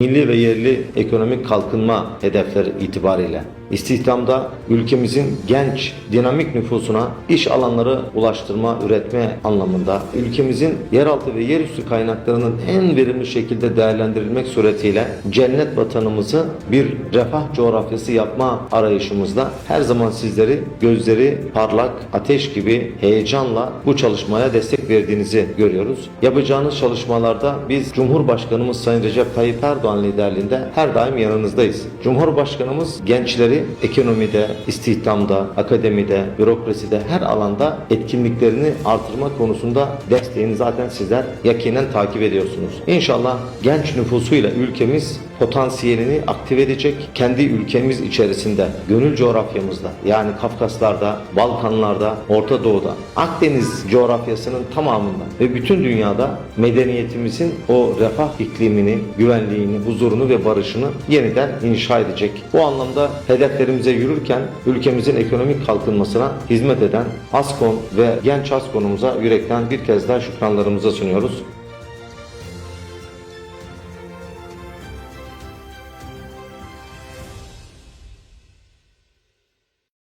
milli ve yerli ekonomik kalkınma hedefleri itibariyle istihdamda ülkemizin genç, dinamik nüfusuna iş alanları ulaştırma, üretme anlamında ülkemizin yeraltı ve yerüstü kaynaklarının en verimli şekilde değerlendirilmek suretiyle cennet vatanımızı bir refah coğrafyası yapma arayışımızda her zaman sizleri gözleri parlak, ateş gibi heyecanla bu çalışmaya destek verdiğinizi görüyoruz. Yapacağınız çalışmalarda biz Cumhurbaşkanımız Sayın Recep Tayyip Erdoğan liderliğinde her daim yanınızdayız. Cumhurbaşkanımız gençleri ekonomide, istihdamda, akademide, bürokraside her alanda etkinliklerini artırma konusunda desteğini zaten sizler yakinen takip ediyorsunuz. İnşallah genç nüfusuyla ülkemiz potansiyelini aktive edecek. Kendi ülkemiz içerisinde, gönül coğrafyamızda yani Kafkaslar'da, Balkanlar'da, Orta Doğu'da, Akdeniz coğrafyasının tamamında ve bütün dünyada medeniyetimizin o refah iklimini, güvenliğini, huzurunu ve barışını yeniden inşa edecek. Bu anlamda hedeflerimize yürürken ülkemizin ekonomik kalkınmasına hizmet eden ASKON ve Genç ASKON'umuza yürekten bir kez daha şükranlarımızı sunuyoruz.